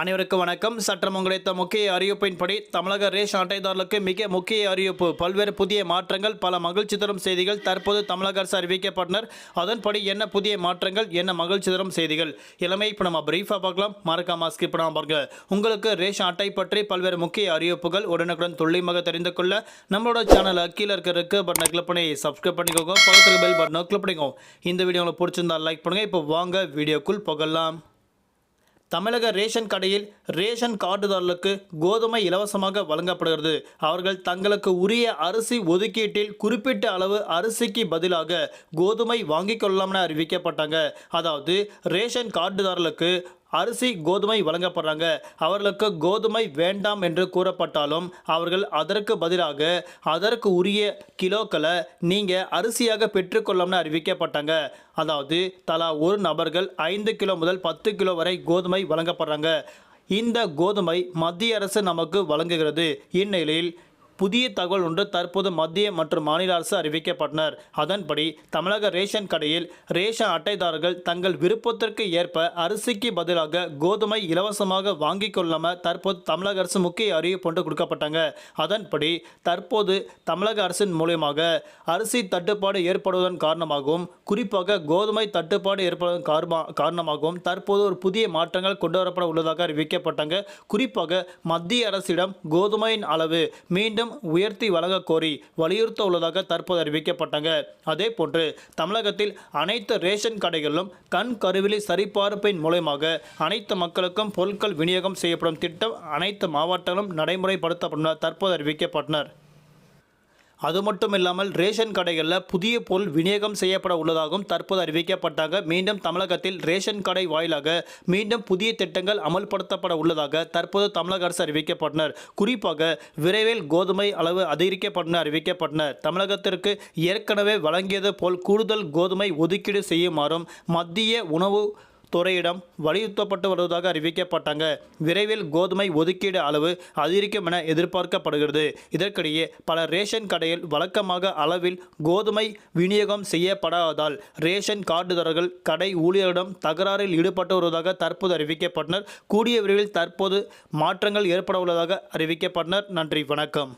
அனைவருக்கும் வணக்கம். சற்றம் கிடைத்த முக்கிய அறிவிப்பின்படி தமிழக ரேஷன் அட்டைதாரர்களுக்கு மிக முக்கிய அறிவிப்பு. பல்வேறு புதிய மாற்றங்கள் பல மகிழ்ச்சி தரும் செய்திகள் தற்போது தமிழக அரசு அறிவிக்கப்பட்டனர். அதன்படி என்ன புதிய மாற்றங்கள் என்ன மகிழ்ச்சி தரும் செய்திகள்? எல்லாமே இப்போ நம்ம பிரீஃபாக பார்க்கலாம். மறக்காம ஸ்கிப் பண்ணாமல் பாருங்க. உங்களுக்கு ரேஷன் அட்டை பற்றி பல்வேறு முக்கிய அறிவிப்புகள் உடனுக்குடன் துல்லியமாக தெரிந்து கொள்ள நம்மளோட சேனலை கீழே இருக்க பட்டனை கிளிக் பண்ணி சப்ஸ்கிரைப் பண்ணிக்கோங்க. பக்கத்தில் பெல் பட்டனை கிளிக் பண்ணிக்கோங்க. இந்த வீடியோ உங்களுக்கு பிடிச்சிருந்தா லைக் பண்ணுங்க. இப்போ வாங்க வீடியோக்குள் போகலாம். தமிழக ரேஷன் கடையில் ரேஷன் கார்டுதாரர்களுக்கு கோதுமை இலவசமாக வழங்கப்படுகிறது. அவர்கள் தங்களுக்கு உரிய அரிசி ஒதுக்கீட்டில் குறிப்பிட்ட அளவு அரிசிக்கு பதிலாக கோதுமை வாங்கிக் என அறிவிக்கப்பட்டாங்க. அதாவது ரேஷன் கார்டுதாரர்களுக்கு அரிசி கோதுமை வழங்கப்படுறாங்க. அவர்களுக்கு கோதுமை வேண்டாம் என்று கூறப்பட்டாலும் அவர்கள் அதற்கு பதிலாக அதற்கு உரிய கிலோக்களை நீங்கள் அரிசியாக பெற்றுக்கொள்ளம்னு அறிவிக்கப்பட்டாங்க. அதாவது தலா ஒரு நபர்கள் ஐந்து கிலோ முதல் பத்து கிலோ வரை கோதுமை வழங்கப்படுறாங்க. இந்த கோதுமை மத்திய அரசு நமக்கு வழங்குகிறது. இந்நிலையில் புதிய தகவல் ஒன்று தற்போது மத்திய மற்றும் மாநில அரசு அறிவிக்கப்பட்டனர். அதன்படி தமிழக ரேஷன் கடையில் ரேஷன் அட்டைதாரர்கள் தங்கள் விருப்பத்திற்கு ஏற்ப அரிசிக்கு பதிலாக கோதுமை இலவசமாக வாங்கிக் கொள்ளாம தற்போது தமிழக அரசு முக்கிய அறிவிப்பு ஒன்று கொடுக்கப்பட்டாங்க. அதன்படி தற்போது தமிழக அரசின் மூலியமாக அரிசி தட்டுப்பாடு ஏற்படுவதன் காரணமாகவும் குறிப்பாக கோதுமை தட்டுப்பாடு ஏற்படுவதன் காரணமா காரணமாகவும் தற்போது ஒரு புதிய மாற்றங்கள் கொண்டு வரப்பட உள்ளதாக அறிவிக்கப்பட்டாங்க. குறிப்பாக மத்திய அரசிடம் கோதுமையின் அளவு மீண்டும் உயர்த்தி வழங்க கோரி வலியுறுத்த உள்ளதாக தற்போது அறிவிக்கப்பட்டாங்க. அதே போன்று தமிழகத்தில் அனைத்து ரேஷன் கடைகளிலும் கண் கருவிழி சரிபார்ப்பின் மூலயமாக அனைத்து மக்களுக்கும் பொருட்கள் விநியோகம் செய்யப்படும் திட்டம் அனைத்து மாவட்டங்களும் நடைமுறைப்படுத்தப்படும் தற்போது அறிவிக்கப்பட்டனர். அது மட்டும் இல்லாமல் ரேஷன் கடைகளில் புதிய பொருள் விநியோகம் செய்யப்பட உள்ளதாகவும் தற்போது அறிவிக்கப்பட்டாங்க. மீண்டும் தமிழகத்தில் ரேஷன் கடை வாயிலாக மீண்டும் புதிய திட்டங்கள் அமல்படுத்தப்பட உள்ளதாக தற்போது தமிழக அரசு அறிவிக்கப்பட்டனர். குறிப்பாக விரைவில் கோதுமை அளவு அதிகரிக்கப்படும் அறிவிக்கப்பட்டனர். தமிழகத்திற்கு ஏற்கனவே வழங்கியது போல் கூடுதல் கோதுமை ஒதுக்கீடு செய்யுமாறும் மத்திய உணவு துறையிடம் வலியுறுத்தப்பட்டு வருவதாக அறிவிக்கப்பட்டாங்க. விரைவில் கோதுமை ஒதுக்கீடு அளவு அதிகரிக்கும் என எதிர்பார்க்கப்படுகிறது. இதற்கிடையே பல ரேஷன் கடையில் வழக்கமாக அளவில் கோதுமை விநியோகம் செய்யப்படாததால் ரேஷன் கார்டுதாரர்கள் கடை ஊழியரிடம் தகராறில் ஈடுபட்டு வருவதாக தற்போது அறிவிக்கப்பட்டனர். கூடிய விரைவில் தற்போது மாற்றங்கள் ஏற்பட உள்ளதாக அறிவிக்கப்பட்டனர். நன்றி வணக்கம்.